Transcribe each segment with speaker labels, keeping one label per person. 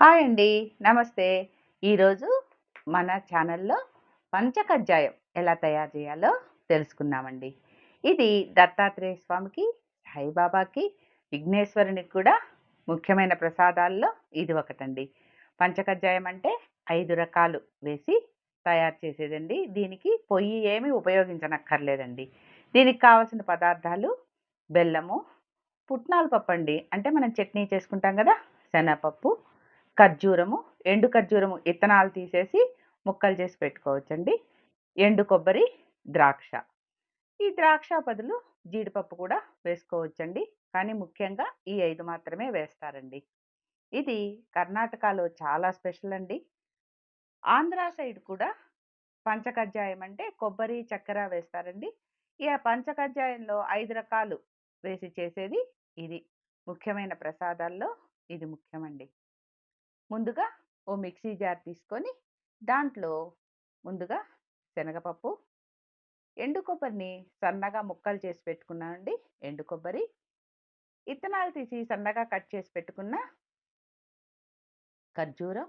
Speaker 1: Hi అండి. నమస్తే. ఈరోజు మన ఛానల్లో పంచకజ్జాయం ఎలా తయారు చేయాలో తెలుసుకుందామండి. ఇది దత్తాత్రేయ స్వామికి సాయిబాబాకి విఘ్నేశ్వరునికి కూడా ముఖ్యమైన ప్రసాదాల్లో ఇది ఒకటండి. పంచకజ్జాయం అంటే ఐదు రకాలు వేసి తయారు చేసేదండి. దీనికి పొయ్యి ఏమి ఉపయోగించనక్కర్లేదండి. దీనికి కావాల్సిన పదార్థాలు బెల్లము పుట్నాల పప్పు అండి. అంటే మనం చట్నీ చేసుకుంటాం కదా శనగపప్పు ఖర్జూరము ఎండు ఖర్జూరము ఇత్తనాలు తీసేసి ముక్కలు చేసి పెట్టుకోవచ్చండి. ఎండు కొబ్బరి ద్రాక్ష. ఈ ద్రాక్ష బదులు జీడిపప్పు కూడా వేసుకోవచ్చండి. కానీ ముఖ్యంగా ఈ ఐదు మాత్రమే వేస్తారండి. ఇది కర్ణాటకలో చాలా స్పెషల్ అండి. ఆంధ్ర సైడ్ కూడా పంచకజ్జాయం అంటే కొబ్బరి చక్కెర వేస్తారండి. ఈ పంచకజ్జాయంలో ఐదు రకాలు వేసి చేసేది ఇది. ముఖ్యమైన ప్రసాదాల్లో ఇది ముఖ్యమండి. ముందుగా ఓ మిక్సీ జార్ తీసుకొని దాంట్లో ముందుగా శనగపప్పు ఎండు కొబ్బరిని సన్నగా ముక్కలు చేసి పెట్టుకున్నానండి. ఎండు కొబ్బరి ఇత్తనాలు తీసి సన్నగా కట్ చేసి పెట్టుకున్న ఖర్జూరం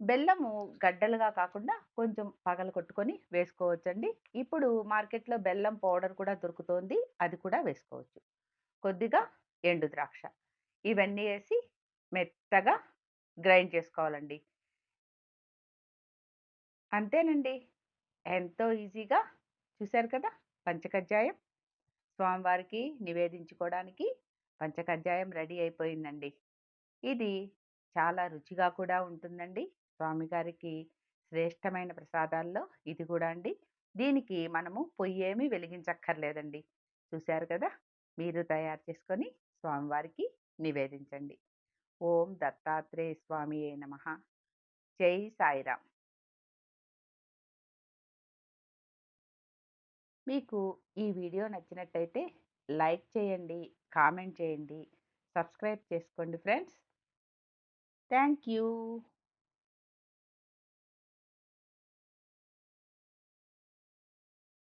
Speaker 1: బెల్లము గడ్డలుగా కాకుండా కొంచెం పగలు కొట్టుకొని వేసుకోవచ్చండి. ఇప్పుడు మార్కెట్లో బెల్లం పౌడర్ కూడా దొరుకుతోంది. అది కూడా వేసుకోవచ్చు. కొద్దిగా ఎండు ద్రాక్ష. ఇవన్నీ వేసి మెత్తగా గ్రైండ్ చేసుకోవాలండి. అంతేనండి. ఎంతో ఈజీగా చూశారు కదా! పంచకజ్జాయం. స్వామివారికి నివేదించుకోవడానికి పంచకజ్జాయం రెడీ అయిపోయిందండి. ఇది చాలా రుచిగా కూడా ఉంటుందండి. స్వామిగారికి శ్రేష్టమైన ప్రసాదాల్లో ఇది కూడా అండి. దీనికి మనము పొయ్యి ఏమీ వెలిగించక్కర్లేదండి. చూశారు కదా! మీరు తయారు చేసుకొని స్వామివారికి నివేదించండి. ఓం దత్తాత్రేయ స్వామి నమ. జై సాయిరామ్. మీకు ఈ వీడియో నచ్చినట్టయితే లైక్ చేయండి కామెంట్ చేయండి సబ్స్క్రైబ్ చేసుకోండి ఫ్రెండ్స్. Thank you.